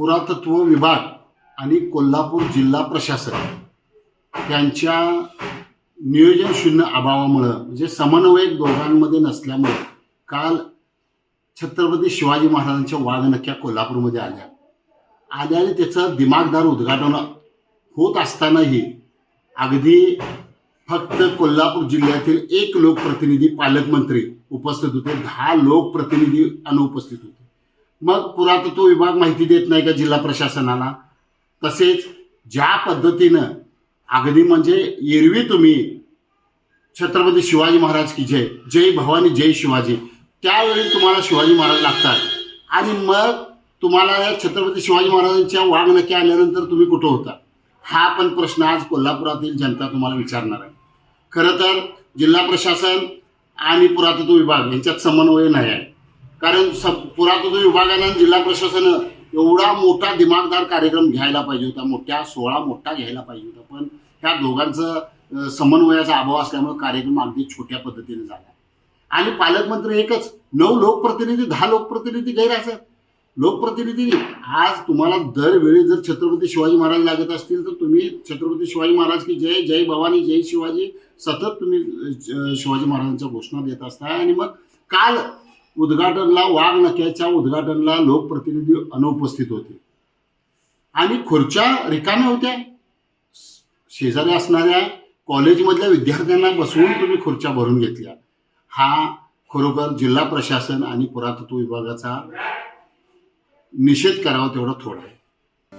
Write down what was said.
पुरातत्व विभाग आणि कोल्हापूर जिल्हा प्रशासन त्यांच्या नियोजन शून्य अभावामुळं म्हणजे समन्वयक दोघांमध्ये नसल्यामुळे काल छत्रपती शिवाजी महाराजांच्या वाघनक्या कोल्हापूरमध्ये आल्या. आल्या आणि त्याचं दिमागदार उद्घाटन होत असतानाही अगदी फक्त कोल्हापूर जिल्ह्यातील एक लोकप्रतिनिधी पालकमंत्री उपस्थित होते. दहा लोकप्रतिनिधी अनुपस्थित होते. मग पुरातत्व विभाग माहिती देत नाही का जिल्हा प्रशासनाला? तसेच ज्या पद्धतीनं अगदी म्हणजे एरवी तुम्ही छत्रपती शिवाजी महाराज की जय जय भवानी जय शिवाजी त्यावेळी तुम्हाला शिवाजी महाराज लागतात. आणि मग तुम्हाला या छत्रपती शिवाजी महाराजांच्या वागणक्या आल्यानंतर तुम्ही कुठं होता? हा पण प्रश्न आज कोल्हापुरातील जनता तुम्हाला विचारणार आहे. खरं तर जिल्हा प्रशासन आणि पुरातत्व विभाग यांच्यात समन्वय नाही आहे. कारण स पुरातत्व विभागानं जिल्हा प्रशासनानं एवढा मोठा दिमागदार कार्यक्रम घ्यायला पाहिजे होता मोठ्या सोहळा मोठा घ्यायला पाहिजे होता. पण ह्या दोघांचं समन्वयाचा अभाव असल्यामुळे कार्यक्रम अगदी छोट्या पद्धतीने झाला. आणि पालकमंत्री एकच नऊ लोकप्रतिनिधी दहा लोकप्रतिनिधी गैरहजर. लोकप्रतिनिधी आज तुम्हाला दरवेळी जर छत्रपती शिवाजी महाराज लागत असतील तर तुम्ही छत्रपती शिवाजी महाराज की जय जय भवानी जय शिवाजी. सतत तुम्ही शिवाजी महाराजांच्या घोषणा देत असताय आणि मग काल उद्घाटनला वाघ नक्याच्या उद्घाटनला लोकप्रतिनिधी अनुपस्थित होते. आणि खुर्च्या रिकाम्या होत्या. शेजारी असणाऱ्या कॉलेजमधल्या विद्यार्थ्यांना बसवून तुम्ही खुर्च्या भरून घेतल्या. हा खरोखर जिल्हा प्रशासन आणि पुरातत्व विभागाचा निषेध करावा तेवढा थोडा आहे.